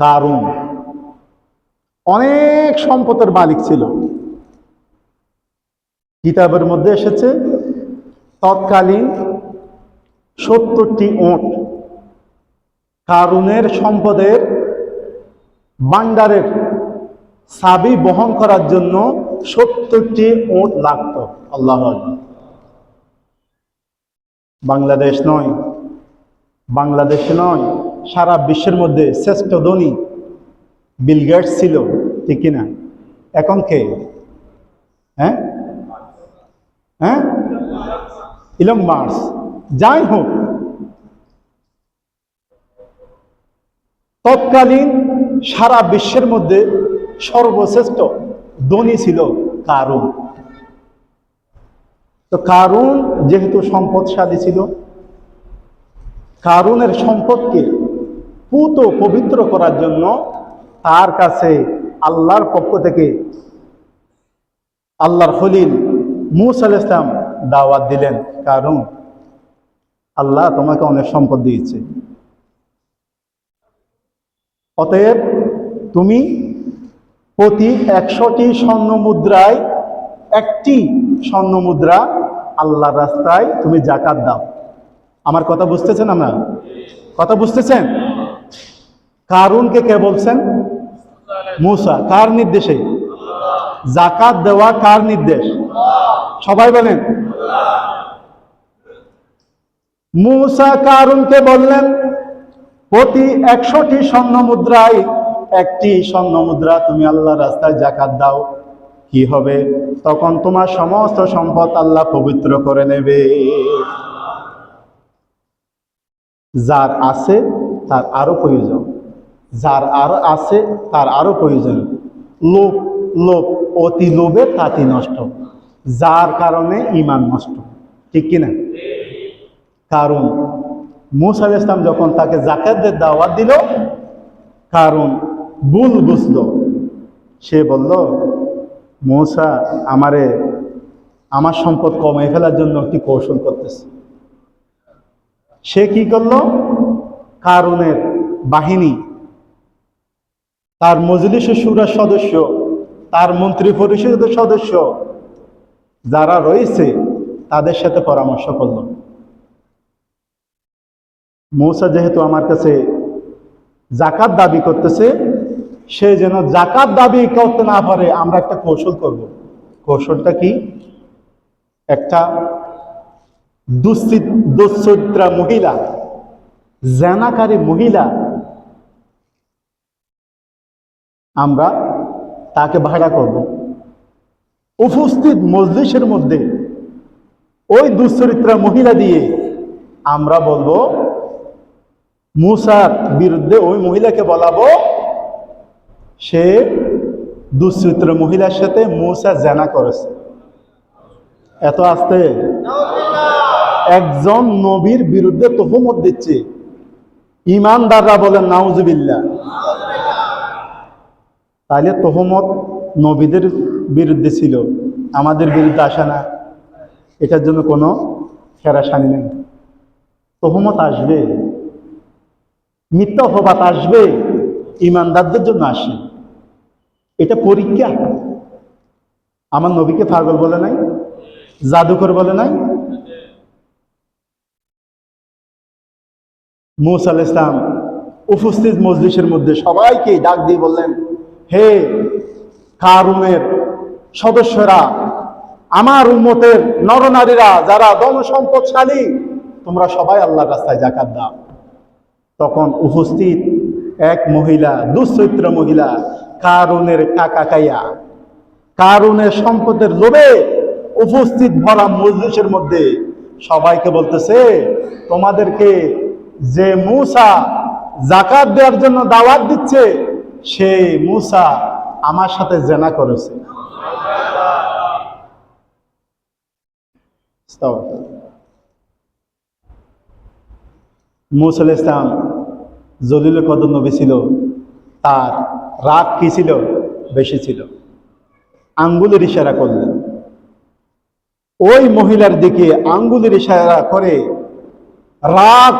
কারুন অনেক সম্পদের মালিক ছিল। কিতাবের মধ্যে এসেছে, তৎকালীন সত্তরটি ওট কারুনের সম্পদের বান্ডারের সাবি বহন করার জন্য সত্তরটি ওট লাগত। আল্লাহ বাংলাদেশ নয় বাংলাদেশ নয় সারা বিশ্বের মধ্যে শ্রেষ্ঠ ধনী বিল গেটস ছিল, ঠিক কিনা? এখন কে? হ্যাঁ? হ্যাঁ? ইলম মার্স। যাই হোক, তৎকালীন সারা বিশ্বের মধ্যে সর্বশ্রেষ্ঠ ধনী ছিল কারুন। তো কারুন যেহেতু সম্পদশালী ছিল, কারুনের সম্পদকে পুত পবিত্র করার জন্য তার কাছে আল্লাহর পক্ষ থেকে আল্লাহর খলিল মুসা আল ইসলাম দাওয়াত দিলেন। কারণ আল্লাহ তোমাকে অনেক সম্পদ দিয়েছে। অতএব তুমি প্রতি একশোটি স্বর্ণ মুদ্রায় একটি স্বর্ণ মুদ্রা আল্লাহর রাস্তায় তুমি জাকাত দাও। আমার কথা বুঝতেছেন আমরা কথা বুঝতেছেন? কারুনকে কে বলছেন? মুসা। কার নির্দেশে? জাকাত দেওয়া কার নির্দেশ? সবাই বলেন। মুসা কারুনকে বললেন, প্রতি একশোটি স্বর্ণ মুদ্রায় একটি স্বর্ণ মুদ্রা তুমি আল্লাহ রাস্তায় জাকাত দাও। কি হবে? তখন তোমার সমস্ত সম্পদ আল্লাহ পবিত্র করে নেবে। যার আছে, তার আরও প্রয়োজন। যার আর আছে, তার আরও প্রয়োজন। লোভ লোভ, অতি লোভে তাতি নষ্ট। যার কারণে ইমান নষ্ট। ঠিক কিনা? কারণ মুসা ইসলাম যখন তাকে জাকাতের দাওয়াত দিল, কারণ ভুল বুঝল। সে বলল, মৌসা, আমারে, আমার সম্পদ কমাই ফেলার জন্য একটি কৌশল করতেছে। সে কি করল? কারুনের বাহিনী তার মজলিস সুরার সদস্য, তার মন্ত্রী পরিষদের সদস্য যারা রয়েছে, তাদের সাথে পরামর্শ করল। মৌসা যেহেতু আমার কাছে জাকাত দাবি করতেছে, সে যেন জাকাত দাবি করতে না পারে, আমরা একটা কৌশল করব। কৌশলটা কি? একটা দুশ্চিত দুশ্চরিত্রা মহিলা, জেনাকারী মহিলা আমরা তাকে ভাড়া করব। উপস্থিত মজলিসের মধ্যে ওই দুশ্চরিত্রা মহিলা দিয়ে আমরা বলব, মুসার বিরুদ্ধে ওই মহিলাকে বলাবো, সে দুশ্চরিত্র মহিলার সাথে মুসা জেনা করেছে। এত আস্তে একজন নবীর বিরুদ্ধে তহমত দিচ্ছে। ইমানদাররা বলেন নাউজুবিল্লা তাহলে তহমত নবীদের বিরুদ্ধে ছিল। আমাদের বিরুদ্ধে আসে না। এটার জন্য কোনো ফেরাসানি নেই। তহমত আসবে। মিথ্যা অপবাদ আসবে। ইমানদারদের জন্য আসে। এটা পরীক্ষা। আমার নবীকে পাগল বলে নাই, জাদুকর বলে নাই। মুসা আল ইসলাম উপস্থিত মজলিসের মধ্যে সবাইকে ডাক দিয়ে বললেন হে কারুনের সদস্যরা, আমার উন্মতের নরনারীরা যারা ধন সম্পদশালী তোমরা সবাই আল্লাহর রাস্তায় জাকাত দাও। তখন উপস্থিত এক মহিলা দুশ্চরিত্র মহিলা, কারুনের কাকা কাইয়া, কারুনের সম্পদের লোভে উপস্থিত ভরা মজলিসের মধ্যে সবাইকে বলতেছে, তোমাদেরকে যে মূসা জাকাত দেওয়ার জন্য দাওয়াত দিচ্ছে সেই মূসা আমার সাথে জেনা করেছে। মুসা আলাইহিস ইসলাম জলিল কদর নবী ছিল। তার রাগ কি ছিল? বেশি ছিল। আঙ্গুলের ইশারা করলেন। ওই মহিলার দিকে আঙ্গুলের ইশারা করে রাগ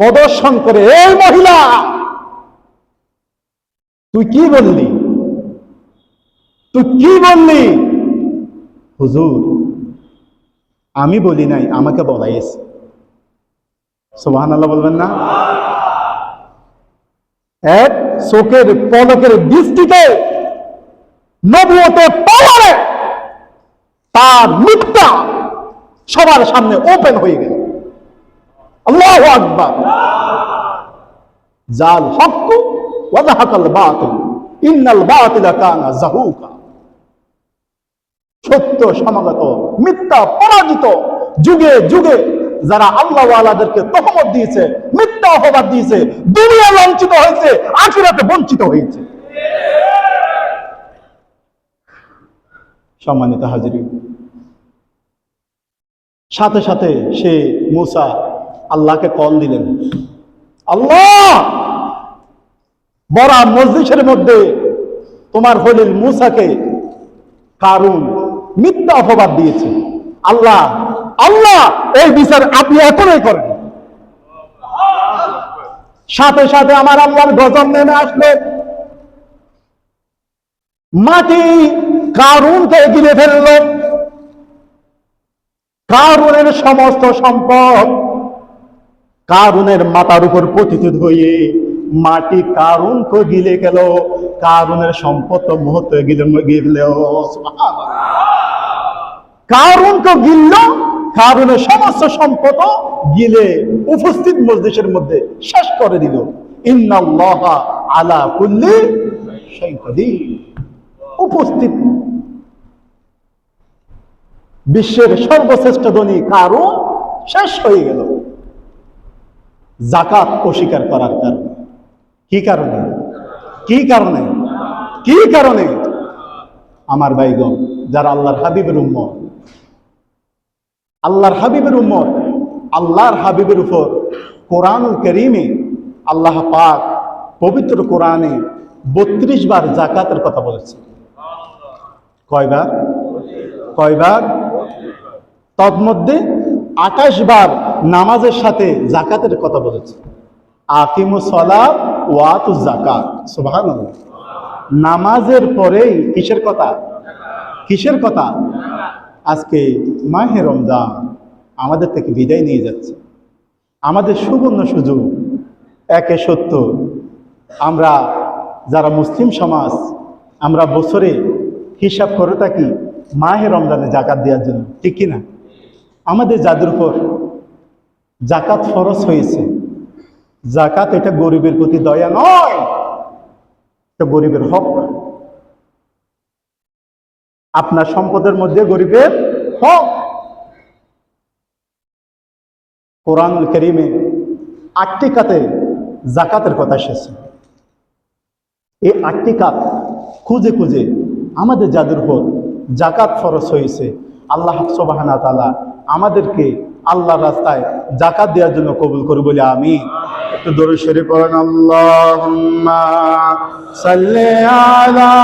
প্রদর্শন করে, এই মহিলা তুই কি বললি? তুই কি বললি? হুজুর, আমি বলি নাই, আমাকে বলাইছে সুবহান আল্লাহ বলবেন না? এক চোখের পলকের দৃষ্টিতে নবুয়তে পাওয়ারে তার মিথ্যা সবার সামনে ওপেন হয়ে গেল। আল্লাহ আকবার। জাল হক সত্য সমাগত, মিথ্যা পরাজিত, যুগে যুগে যারা তহমত দিয়েছে, মিথ্যা অপবাদ দিয়েছে, দুনিয়া হয়েছে, আখিরাতে বঞ্চিত হয়েছে। সম্মানিত হাজিরি সাথে সাথে সে মুসা আল্লাহকে কল দিলেন। আল্লাহ! বড়া মসজিদের মধ্যে তোমার হলিল মুসাকে কারুন মিথ্যা অপবাদ দিয়েছে। আল্লাহ আল্লাহ, এই বিচার আপনি এখনই করেন। সাথে সাথে আমার আল্লাহর গজব নেমে আসলে। মাটি কারুনকে গিলে ফেলল। কারুনের সমস্ত সম্পদ কারুনের মাথার উপর পতিত হয়ে মাটি কারুনকে গিলে গেল? কারুনের সম্পদ মুহূর্তে গিলে গিলে। কারুনকে গিলল? কারুনের সমস্ত সম্পদ গিলে উপস্থিত মসজিদের মধ্যে শেষ করে দিল। ইন্নাল্লাহ আলা কুল্লি উপস্থিত বিশ্বের সর্বশ্রেষ্ঠ ধনী কারণ শেষ হয়ে গেল। জাকাত অস্বীকার করার কারণে। কি কারণে? কি কারণে? কি কারণে? আমার ভাইগণ, যারা আল্লাহর হাবিবের উম্মত, আল্লাহর হাবিবের উম্মত, আল্লাহর হাবিবের উপর কোরআনুল করিমে আল্লাহ পাক পবিত্র কোরআনে বত্রিশ বার জাকাতের কথা বলেছে। কয়বার? কয়বার? তন্মধ্যে আঠাশ বার নামাজের সাথে জাকাতের কথা বলেছে। আকিমু সলা ওয়াতু জাকাত সুবহান নামাজের পরেই কিসের কথা? কিসের কথা? আজকে মাহে রমজান, আমাদের থেকে বিদায় নিয়ে যাচ্ছে। আমাদের সুবর্ণ সুযোগ একে সত্য। আমরা যারা মুসলিম সমাজ, আমরা বছরে হিসাব করে থাকি মাহে রমজানে জাকাত দেওয়ার জন্য, ঠিক কিনা? আমাদের যাদের উপর জাকাত ফরজ হয়েছে। জাকাত এটা গরিবের প্রতি দয়া নয়, এটা গরিবের হক। আপনার সম্পদের মধ্যে গরিবের হক। কোরআনুল করিমে আটটি কাতে জাকাতের কথা এসেছে। এই আটটি কাত খুঁজে খুঁজে আমাদের যাদের উপর জাকাত ফরজ হয়েছে, আল্লাহ সোবাহানা তালা আমাদেরকে আল্লাহর রাস্তায় জাকাত দেওয়ার জন্য কবুল করি বলে আমি একটু দূরে পড়েন আল্লাহ সাল্লে আলা